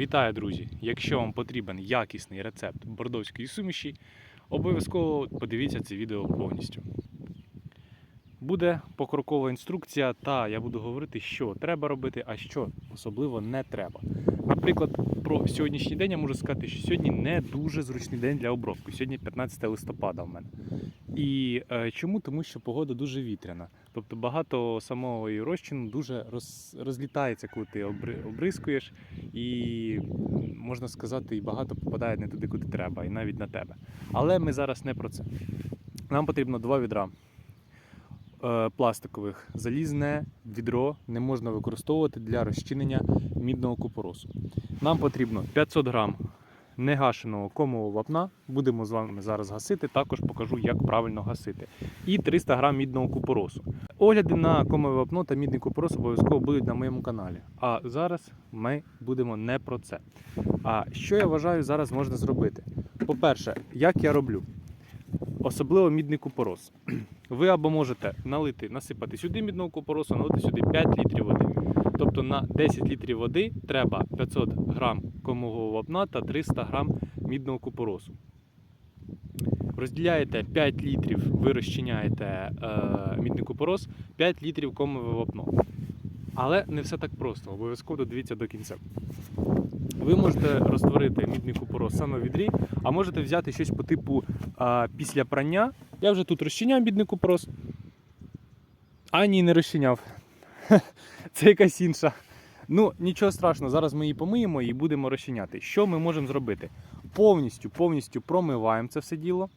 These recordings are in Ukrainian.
Вітаю, друзі! Якщо вам потрібен якісний рецепт бордовської суміші, обов'язково подивіться це відео повністю. Буде покрокова інструкція, та я буду говорити, що треба робити, а що особливо не треба. Наприклад, про сьогоднішній день я можу сказати, що сьогодні не дуже зручний день для обробки. Сьогодні 15 листопада в мене. І е, чому? Тому що погода дуже вітряна. Тобто багато самого розчину дуже роз, розлітається, коли ти обри- обрискуєш, і можна сказати, і багато попадає не туди, куди треба, і навіть на тебе. Але ми зараз не про це. Нам потрібно два відра пластикових. Залізне відро не можна використовувати для розчинення мідного купоросу. Нам потрібно 500 грам негашеного комового вапна. Будемо з вами зараз гасити. Також покажу, як правильно гасити. І 300 грам мідного купоросу. Огляди на комове вапно та мідний купорос обов'язково будуть на моєму каналі. А зараз ми будемо не про це. А що я вважаю зараз можна зробити? По-перше, як я роблю? Особливо мідний купорос. Ви або можете налити, насипати сюди мідного купоросу, налити сюди 5 літрів води. Тобто на 10 літрів води треба 500 грам комового вапна та 300 грам мідного купоросу. Розділяєте 5 літрів, ви розчиняєте е, мідний купорос, 5 літрів комове вапно. Але не все так просто, обов'язково додивіться до кінця. Можете розтворити мідний купорос саме в відрі, а можете взяти щось по типу а, після прання. Я вже тут розчиняв мідний купорос. А ні, не розчиняв. Це якась інша. Ну, нічого страшного, зараз ми її помиємо і будемо розчиняти. Що ми можемо зробити? Повністю, повністю промиваємо це все діло.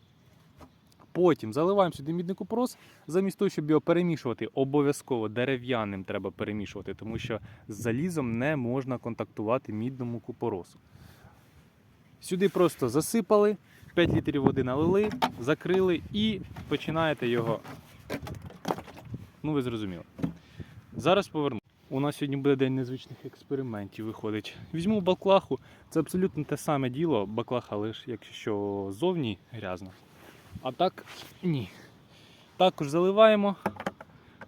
Потім заливаємо сюди мідний купорос, замість того, щоб його перемішувати, обов'язково дерев'яним треба перемішувати, тому що з залізом не можна контактувати мідному купоросу. Сюди просто засипали, 5 літрів води налили, закрили і починаєте його. Ну, ви зрозуміли. Зараз поверну. У нас сьогодні буде день незвичних експериментів, виходить. Візьму баклаху, це абсолютно те саме діло, баклаха лише якщо зовні грязно. А так ні. Також заливаємо,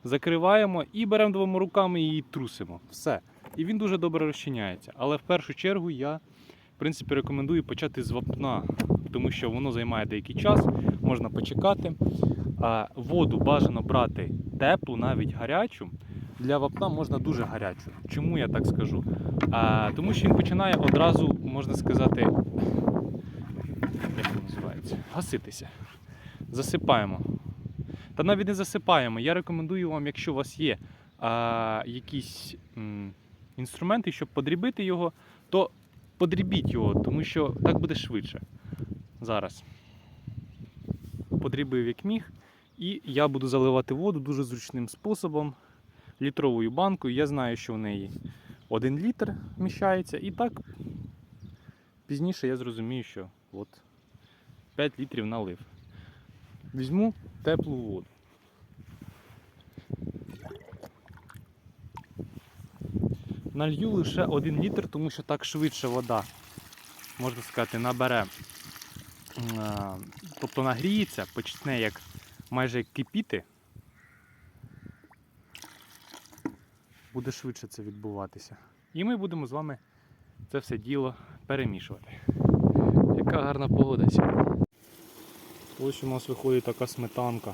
закриваємо і беремо двома руками і трусимо. Все. І він дуже добре розчиняється. Але в першу чергу я, в принципі, рекомендую почати з вапна, тому що воно займає деякий час, можна почекати. А воду бажано брати теплу, навіть гарячу. Для вапна можна дуже гарячу. Чому я так скажу? А, тому що він починає одразу, можна сказати? Гаситися. Засипаємо. Та навіть не засипаємо. Я рекомендую вам, якщо у вас є а, якісь м, інструменти, щоб подрібити його, то подрібіть його, тому що так буде швидше. Зараз. Подрібив як міг. І я буду заливати воду дуже зручним способом, літровою банкою. Я знаю, що в неї 1 літр вміщається. І так пізніше я зрозумію, що от 5 літрів налив. Візьму теплу воду. Налью лише 1 літр, тому що так швидше вода, можна сказати, набере. Тобто нагріється, почне як майже кипіти. Буде швидше це відбуватися. І ми будемо з вами це все діло перемішувати. Яка гарна погода сьогодні. Ось у нас виходить така сметанка.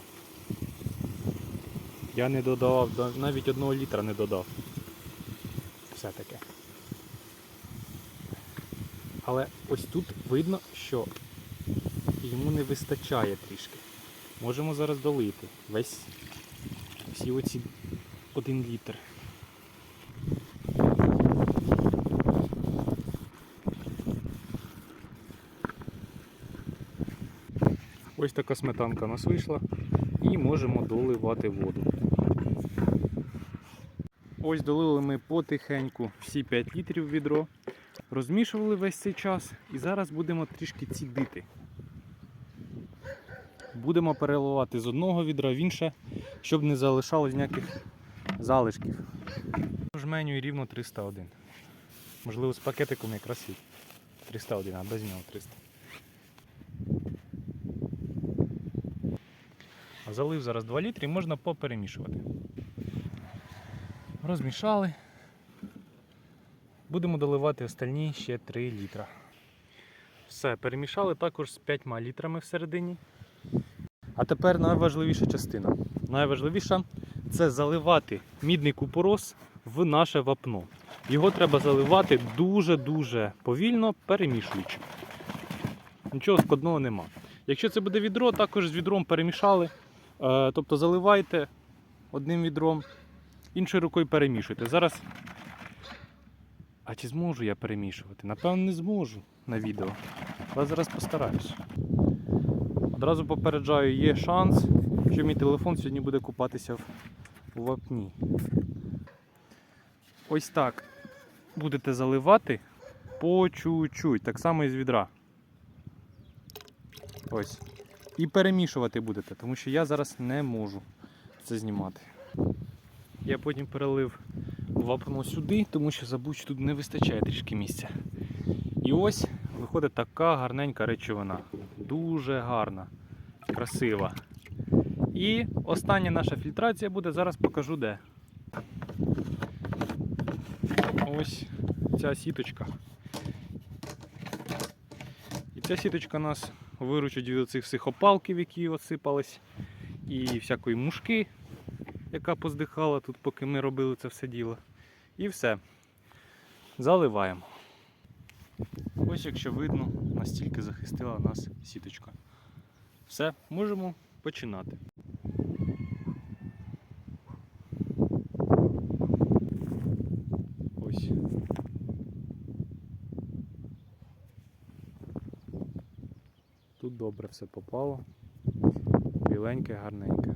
Я не додавав, навіть одного літра не додав. Все-таки. Але ось тут видно, що йому не вистачає трішки. Можемо зараз долити весь всі оці один літр. Ось така сметанка у нас вийшла і можемо доливати воду. Ось долили ми потихеньку всі 5 літрів відро, розмішували весь цей час і зараз будемо трішки цідити. Будемо переливати з одного відра в інше, щоб не залишалось ніяких залишків. Жменю рівно 301. Можливо, з пакетиком якраз і 301, а без нього 300. Залив зараз 2 літри і можна поперемішувати. Розмішали. Будемо доливати остальні ще 3 літра. Все, перемішали також з 5 літрами всередині. А тепер найважливіша частина. Найважливіша це заливати мідний купорос в наше вапно. Його треба заливати дуже-дуже повільно, перемішуючи. Нічого складного нема. Якщо це буде відро, також з відром перемішали. Е, Тобто заливайте одним відром, іншою рукою перемішуйте. Зараз. А чи зможу я перемішувати? Напевно, не зможу на відео. Але зараз постараюсь. Одразу попереджаю, є шанс, що мій телефон сьогодні буде купатися в вапні. Ось так будете заливати по чуть-чуть, так само і з відра. Ось. І перемішувати будете, тому що я зараз не можу це знімати. Я потім перелив вапно сюди, тому що забув, що тут не вистачає трішки місця. І ось виходить така гарненька речовина. Дуже гарна, красива. І остання наша фільтрація буде, зараз покажу де. Ось ця сіточка. І ця сіточка у нас виручить від цих всіх опалків, які осипались, і всякої мушки, яка поздихала тут, поки ми робили це все діло. І все. Заливаємо. Ось якщо видно, настільки захистила нас сіточка. Все, можемо починати. Ось. Тут добре все попало. Біленьке, гарненьке.